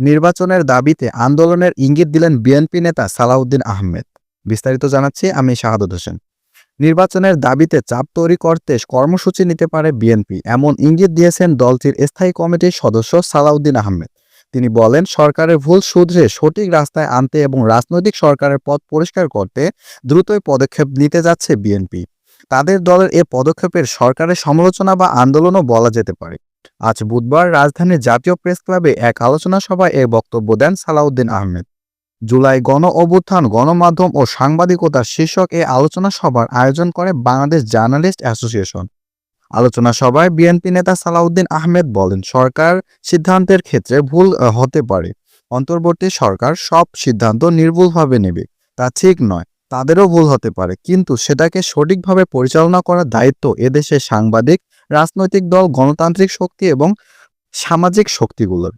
নির্বাচনের দাবিতে আন্দোলনের ইঙ্গিত দিলেন বিএনপি নেতা সালাউদ্দিন আহমেদ। বিস্তারিত জানাচ্ছি আমি শাহাদত হোসেন। নির্বাচনের দাবিতে চাপ তৈরি করতে কর্মসূচি নিতে পারে বিএনপি, এমন ইঙ্গিত দিয়েছেন দলটির স্থায়ী কমিটির সদস্য সালাউদ্দিন আহমেদ। তিনি বলেন, সরকারের ভুল শুধরে সঠিক রাস্তায় আনতে এবং রাজনৈতিক সরকারের পথ পরিষ্কার করতে দ্রুতই পদক্ষেপ নিতে যাচ্ছে বিএনপি। তাদের দলের এ পদক্ষেপের সরকারের সমালোচনা বা আন্দোলনও বলা যেতে পারে। আজ বুধবার রাজধানীর জাতীয় প্রেস ক্লাবে এক আলোচনা সভায় এ বক্তব্য দেন সালাউদ্দিন আহমেদ। জুলাই গণ অভ্যুত্থান, গণমাধ্যম ও সাংবাদিকতা শীর্ষক এ আলোচনা সভার আয়োজন করে বাংলাদেশ জার্নালিস্ট অ্যাসোসিয়েশন। আলোচনা সভায় বিএনপি নেতা সালাউদ্দিন আহমেদ বলেন, সরকার সিদ্ধান্তের ক্ষেত্রে ভুল হতে পারে। অন্তর্বর্তী সরকার সব সিদ্ধান্ত নির্ভুলভাবে নেবে। তা ঠিক নয়। তাদেরও ভুল হতে পারে। কিন্তু সেটাকে সঠিকভাবে পরিচালনা করার দায়িত্ব এদেশের সাংবাদিক, রাজনৈতিক দল, গণতান্ত্রিক শক্তি এবং সামাজিক শক্তিগুলোর।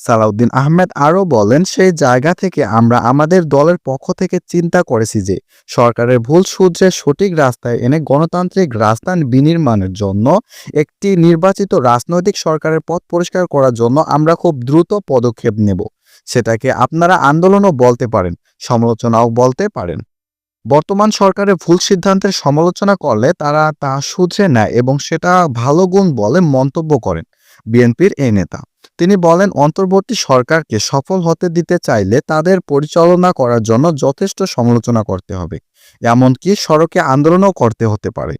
সালাউদ্দিন আহমেদ আরও বলেন, সেই জায়গা থেকে আমরা আমাদের দলের পক্ষ থেকে চিন্তা করেছি যে সরকারের ভুল সূত্রে সঠিক রাস্তায় এনে গণতান্ত্রিক রাজধান বিনির্মাণের জন্য একটি নির্বাচিত রাজনৈতিক সরকারের পথ পরিষ্কার করার জন্য আমরা খুব দ্রুত পদক্ষেপ নেব। সেটাকে আপনারা আন্দোলনও বলতে পারেন, সমালোচনাও বলতে পারেন। বর্তমান সরকারের ভুল সিদ্ধান্তের সমালোচনা করলে তারা তা সুঝে নেয় এবং সেটা ভালো গুণ বলে মন্তব্য করেন বিএনপির এই নেতা। তিনি বলেন, অন্তর্বর্তী সরকারকে সফল হতে দিতে চাইলে তাদের পরিচালনা করার জন্য যথেষ্ট সমালোচনা করতে হবে, এমনকি সড়কে আন্দোলনও করতে হতে পারে।